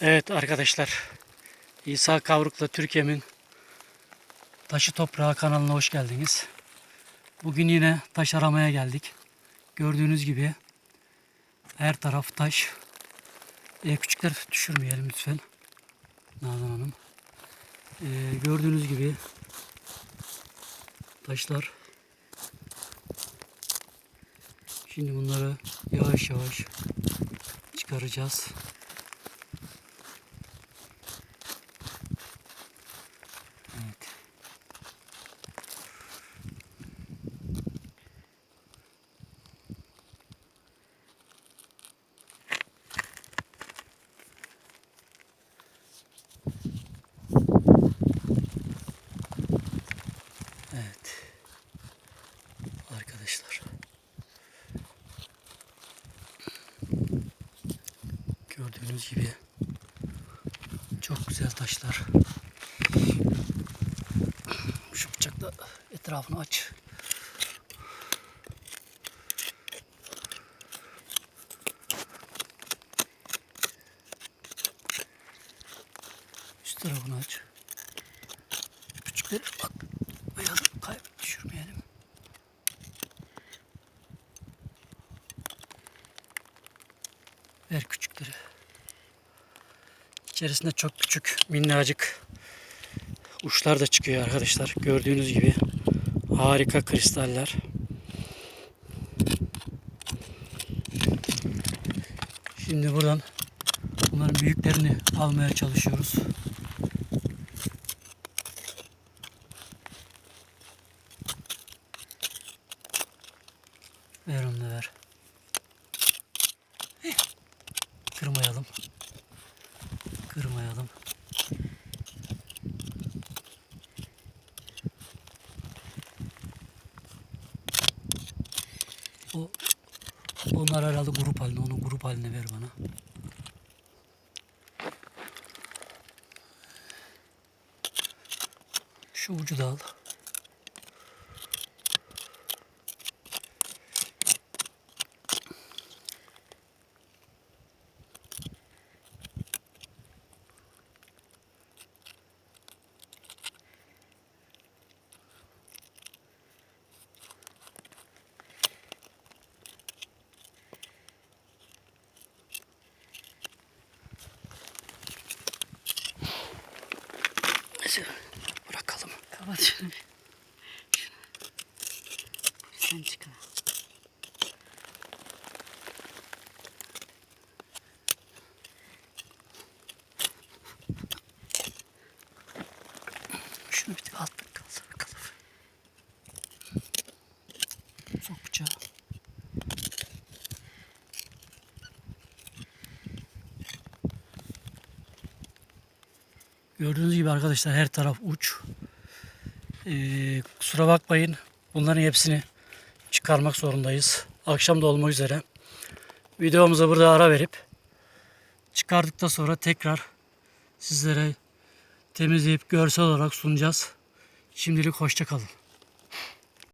Evet arkadaşlar. İsa Kavruk'la Türkiye'min Taşı Toprağı kanalına hoş geldiniz. Bugün yine taş aramaya geldik. Gördüğünüz gibi her taraf taş. E, küçükler düşürmeyelim lütfen. Nazan Hanım. E, gördüğünüz gibi taşlar. Şimdi bunları yavaş yavaş çıkaracağız. Arkadaşlar. Gördüğünüz gibi çok güzel taşlar. Şu bıçakla etrafını aç. Üst tarafını aç. Küçükleri bak. Beyaz kayıp düşürmeyelim. Ver küçükleri. İçerisinde çok küçük minnacık uçlar da çıkıyor arkadaşlar. Gördüğünüz gibi harika kristaller. Şimdi buradan bunların büyüklerini almaya çalışıyoruz. Ver onu ver. Kırmayalım. Kırmayalım. O onlar herhalde grup halinde. Onu grup haline ver bana. Şu ucu da al. Kapat şunu. bir. Sen çıkar. Şunu bir tık alttan kalsın bakalım. Sok bıçağı. Gördüğünüz gibi arkadaşlar her taraf uç. Ee, kusura bakmayın. Bunların hepsini çıkarmak zorundayız. Akşam da olmak üzere. Videomuza burada ara verip çıkardıktan sonra tekrar sizlere temizleyip görsel olarak sunacağız. Şimdilik hoşça kalın.